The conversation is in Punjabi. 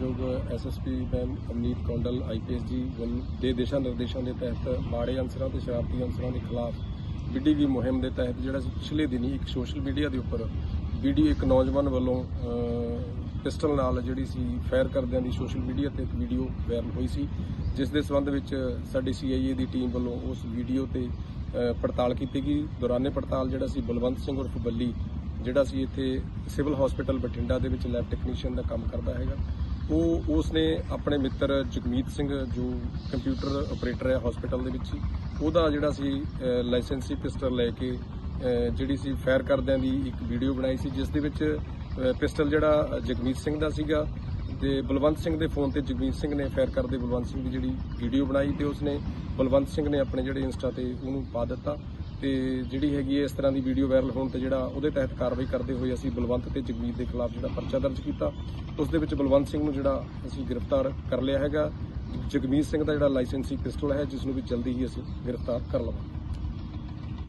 ਮੈਮ ਅਮਨੀਤ ਕੌਂਡਲ ਆਈਪੀਐਸ ਜੀ ਵੱਲ ਦੇ ਦਿਸ਼ਾ ਨਿਰਦੇਸ਼ਾਂ ਦੇ ਤਹਿਤ ਮਾੜੇ ਅਨਸਰਾਂ ਤੇ ਸ਼ਰਾਰਤੀ ਅਨਸਰਾਂ ਦੇ ਖਿਲਾਫ ਵਿੱਢੀ ਗਈ ਮੁਹਿੰਮ ਦੇ ਤਹਿਤ ਜਿਹੜਾ ਸੀ ਪਿਛਲੇ ਦਿਨੀ ਇੱਕ ਸੋਸ਼ਲ ਮੀਡੀਆ ਦੇ ਉੱਪਰ ਵੀਡੀਓ ਇੱਕ ਨੌਜਵਾਨ ਵੱਲੋਂ ਪਿਸਟਲ ਨਾਲ ਜਿਹੜੀ ਸੀ ਫਾਇਰ ਕਰਦਿਆਂ ਦੀ ਸੋਸ਼ਲ ਮੀਡੀਆ ਤੇ ਇੱਕ ਵੀਡੀਓ ਵਾਇਰਲ ਹੋਈ ਸੀ, ਜਿਸ ਦੇ ਸੰਬੰਧ ਵਿੱਚ ਸਾਡੀ ਸੀਆਈਏ ਦੀ ਟੀਮ ਵੱਲੋਂ ਉਸ ਵੀਡੀਓ ਤੇ ਪੜਤਾਲ ਕੀਤੀ ਗਈ। ਦੌਰਾਨੇ ਪੜਤਾਲ ਜਿਹੜਾ ਸੀ ਬਲਵੰਤ ਸਿੰਘ ਉਰਫ ਬੱਲੀ, ਜਿਹੜਾ ਸੀ ਇੱਥੇ ਸਿਵਲ ਹਸਪੀਟਲ ਬਠਿੰਡਾ ਦੇ ਵਿੱਚ ਲੈਬ ਟੈਕਨੀਸ਼ੀਅਨ ਦਾ ਕੰਮ ਕਰਦਾ ਹੈਗਾ। ਉਹ ਉਸ ਨੇ ਆਪਣੇ ਮਿੱਤਰ ਜਗਮੀਤ ਸਿੰਘ, ਜੋ ਕੰਪਿਊਟਰ ਆਪਰੇਟਰ ਹੈ ਹਸਪੀਟਲ ਦੇ ਵਿੱਚ ਉਹਦਾ ਜਿਹੜਾ ਸੀ ਲਾਇਸੈਂਸੀ ਪਿਸਟਲ ਲੈ ਕੇ ਜਿਹੜੀ ਸੀ ਫਾਇਰ ਕਰਦਿਆਂ ਦੀ ਇੱਕ ਵੀਡੀਓ ਬਣਾਈ ਸੀ, ਜਿਸ ਦੇ ਵਿੱਚ ਪਿਸਟਲ ਜਿਹੜਾ ਜਗਮੀਤ ਸਿੰਘ ਦਾ ਸੀਗਾ ਤੇ ਬਲਵੰਤ ਸਿੰਘ ਦੇ ਫੋਨ ਤੇ ਜਗਮੀਤ ਸਿੰਘ ਨੇ ਫਾਇਰ ਕਰਦੇ ਬਲਵੰਤ ਸਿੰਘ ਦੀ ਜਿਹੜੀ ਵੀਡੀਓ ਬਣਾਈ ਤੇ ਉਸਨੇ ਬਲਵੰਤ ਸਿੰਘ ਨੇ ਆਪਣੇ ਜਿਹੜੇ ਇੰਸਟਾ ਤੇ ਉਹਨੂੰ ਪਾ ਦਿੱਤਾ। ਤੇ ਜਿਹੜੀ ਹੈਗੀ ਹੈ ਇਸ ਤਰ੍ਹਾਂ ਦੀ ਵੀਡੀਓ ਵਾਇਰਲ ਹੋਣ ਤੇ ਜਿਹੜਾ ਉਹਦੇ ਤਹਿਤ ਕਾਰਵਾਈ ਕਰਦੇ ਹੋਏ ਅਸੀਂ ਬਲਵੰਤ ਤੇ ਜਗਮੀਤ ਦੇ ਖਿਲਾਫ ਜਿਹੜਾ ਪਰਚਾ ਦਰਜ ਕੀਤਾ, ਉਸ ਦੇ ਵਿੱਚ ਬਲਵੰਤ ਸਿੰਘ ਨੂੰ ਜਿਹੜਾ ਅਸੀਂ ਗ੍ਰਿਫਤਾਰ ਕਰ ਲਿਆ ਹੈਗਾ। ਜਗਮੀਤ ਸਿੰਘ ਦਾ ਜਿਹੜਾ ਲਾਇਸੈਂਸੀ ਪਿਸਟਲ ਹੈ, ਜਿਸ ਨੂੰ ਵੀ ਜਲਦੀ ਹੀ ਅਸੀਂ ਗ੍ਰਿਫਤਾਰ ਕਰ ਲਵਾਂਗੇ।